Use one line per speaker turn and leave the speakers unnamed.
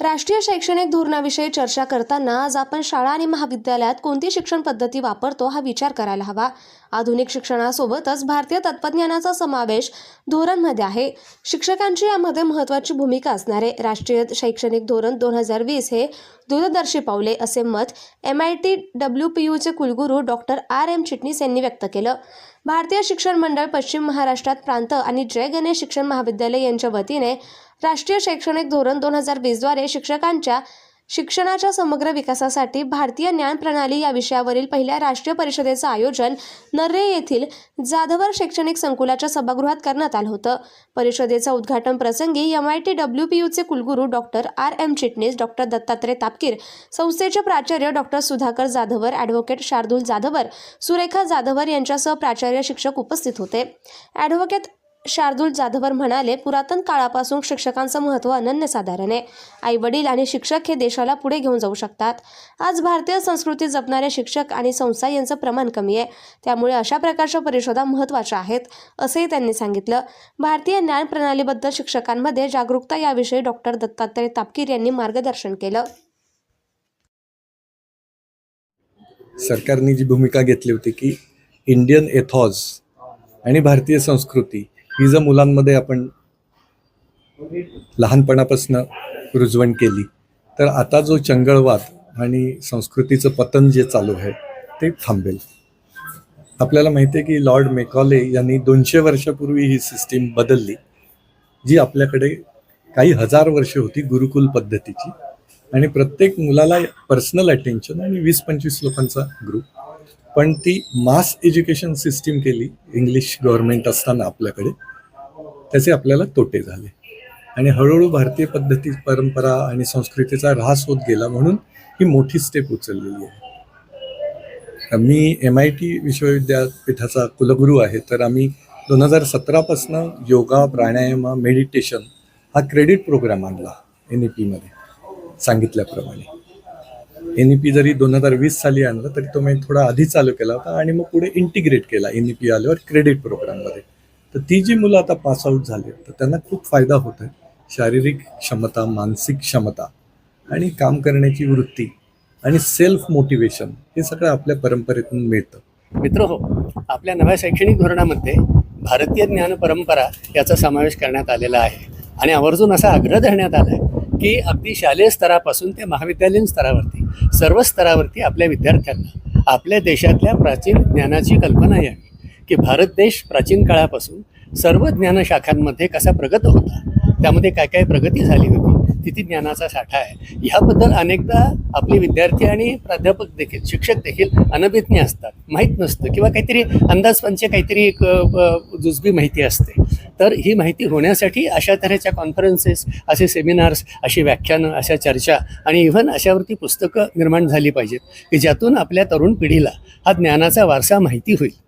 राष्ट्रीय शैक्षणिक धोरणाविषयी चर्चा करताना आज आपण शाळा आणि महाविद्यालयात कोणती शिक्षण पद्धती वापरतो हा विचार करायला हवा. आधुनिक शिक्षणासोबतच भारतीय तत्त्वज्ञानाचा समावेश धोरणमध्ये आहे. शिक्षकांची यामध्ये महत्त्वाची भूमिका असणारे राष्ट्रीय शैक्षणिक धोरण दोन हजार वीस हे दूरदर्शी पावले असे मत M I T W P यूचे कुलगुरू डॉक्टर आर एम चिटणीस यांनी व्यक्त केलं. भारतीय शिक्षण मंडळ पश्चिम महाराष्ट्रात प्रांत आणि जय गणेश शिक्षण महाविद्यालय यांच्या वतीने राष्ट्रीय शैक्षणिक धोरण दोन हजार वीसद्वारे शिक्षकांच्या शिक्षणाच्या समग्र विकासासाठी भारतीय ज्ञान प्रणाली या विषयावरील पहिल्या राष्ट्रीय परिषदेचं आयोजन नर्रे येथील जाधवर शैक्षणिक संकुलाच्या सभागृहात करण्यात आलं होतं. परिषदेचं उद्घाटन प्रसंगी M I T W P यूचे कुलगुरू doctor R M Chitnis doctor Dattatray Tapkir संस्थेचे प्राचार्य डॉक्टर सुधाकर जाधवर ॲडव्होकेट शार्दूल जाधवर सुरेखा जाधवर यांच्यासह प्राचार्य शिक्षक उपस्थित होते. ॲडव्होकेट शार्दूल जाधवर म्हणाले पुरातन काळापासून शिक्षकांचं महत्त्व अनन्यसाधारण आहे. आई वडील आणि शिक्षक हे देशाला पुढे घेऊन जाऊ शकतात. आज भारतीय संस्कृती जपणारे शिक्षक आणि संस्था यांचं प्रमाण कमी आहे. त्यामुळे अशा प्रकारच्या परिषदा महत्त्वाच्या आहेत असंही त्यांनी सांगितलं. भारतीय ज्ञान प्रणालीबद्दल शिक्षकांमध्ये जागरूकता याविषयी डॉक्टर दत्तात्रय तापकीर यांनी मार्गदर्शन केलं.
सरकारने जी भूमिका घेतली होती की इंडियन एथॉज आणि भारतीय संस्कृती ही जर मुलांमध्ये आपण लहानपणापासून रुजवण केली तर आता जो चंगळवाद आणि संस्कृतीचं पतन जे चालू आहे ते थांबेल. आपल्याला माहिती आहे की लॉर्ड मेकॉले यांनी दोनशे वर्षापूर्वी ही सिस्टीम बदलली जी आपल्याकडे काही हजार वर्ष होती गुरुकुल पद्धतीची. आणि प्रत्येक मुलाला पर्सनल अटेन्शन आणि वीस पंचवीस लोकांचा ग्रुप पण ती मास एज्युकेशन सिस्टीम केली इंग्लिश गव्हर्नमेंट असताना आपल्याकडे त्याचे आपल्याला तोटे झाले. आणि हळूहळू भारतीय पद्धती परंपरा आणि संस्कृतीचा ऱ्हास होत गेला म्हणून ही मोठी स्टेप उचललेली आहे. मी एम आय टी विश्वविद्यापीठाचा कुलगुरू आहे तर आम्ही दोन हजार सतरापासनं योगा प्राणायाम मेडिटेशन हा क्रेडिट प्रोग्राम आणला एन ई पीमध्ये सांगितल्याप्रमाणे. एन ई पी जरी दोन हजार वीस साली आणला तरी तो मी थोडा आधी चालू केला होता आणि मग पुढे इंटिग्रेट केला एन ई पी आल्यावर क्रेडिट प्रोग्राममध्ये तर ती जी मुलं आता पास आऊट झाली तर त्यांना खूप फायदा होत आहे शारीरिक क्षमता मानसिक क्षमता आणि काम करण्याची वृत्ती आणि सेल्फ मोटिवेशन हे सगळं आपल्या परंपरेतून मिळतं.
मित्र हो आपल्या नव्या शैक्षणिक धोरणामध्ये भारतीय ज्ञान परंपरा याचा समावेश करण्यात आलेला आहे. आणि आवर्जून असा आग्रह धरण्यात आला आहे की अगदी शालेय स्तरापासून ते महाविद्यालयीन स्तरावरती सर्व स्तरावरती आपल्या विद्यार्थ्यांना आपल्या देशातल्या प्राचीन ज्ञानाची कल्पना यावी की भारत देश प्राचीन काळापासून सर्व ज्ञानशाखांमध्ये कसा प्रगत होता त्यामध्ये काय काय प्रगती झाली होती किती ज्ञानाचा साठा आहे ह्याबद्दल अनेकदा आपले विद्यार्थी आणि प्राध्यापक देखील शिक्षक देखील अनभिज्ञ असतात माहीत नसतं किंवा काहीतरी अंदाजपंच काहीतरी एक जुजबी माहिती असते. तर ही माहिती होण्यासाठी अशा तऱ्हेच्या कॉन्फरन्सेस असे सेमिनार्स अशी व्याख्यानं अशा चर्चा आणि इव्हन अशावरती पुस्तकं निर्माण झाली पाहिजेत की ज्यातून आपल्या तरुण पिढीला हा ज्ञानाचा वारसा माहिती होईल.